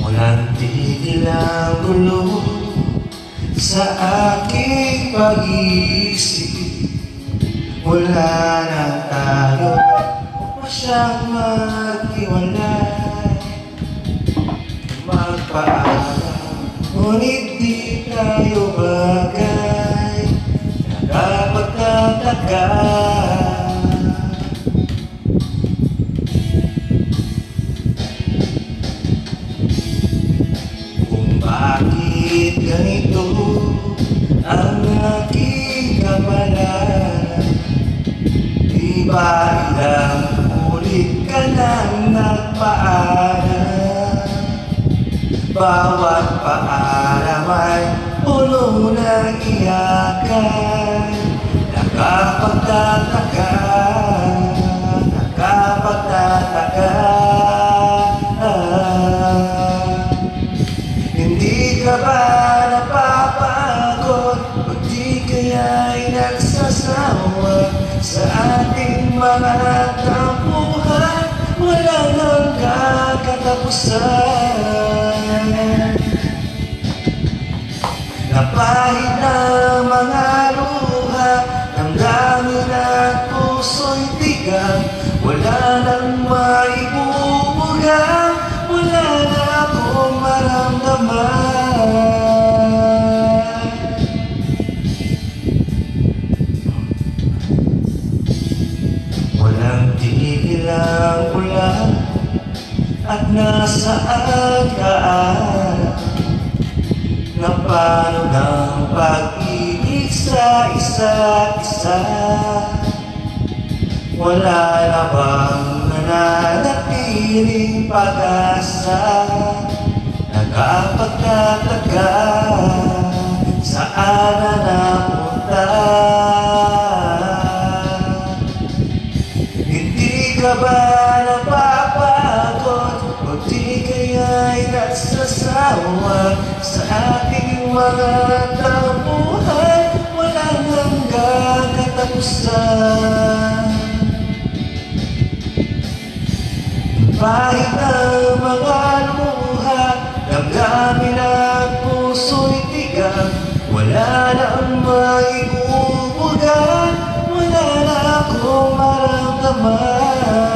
Walang tigil ang gulo sa aking pag-iisip. Wala na tayo masyang maghiwalay. Magpaalam, ngunit di tayo bagay Nakapagtataka ganito ang aking kapalaran Di ba ilang ulit ka nang nagpaalam? Bawat paalam ay puno ng iyakan. Nakapagtataka Nakapagtataka ating mga tampuhan Walang hanggang katapusan. Napahid na mga luha Damdamin at puso'y tigang At nasaan ka na paano ng pag-ibig sa isa't isa Wala na bang nananatiling pag-asa? Nakapagtataka Saan na napunta? Hindi ka ba napapagod awa sa ating mga tapuhan walang hanggang katapusan Pahit ang mga luha damdamin ang puso'y tigang wala na ang maibubugan wala na akong maramdaman.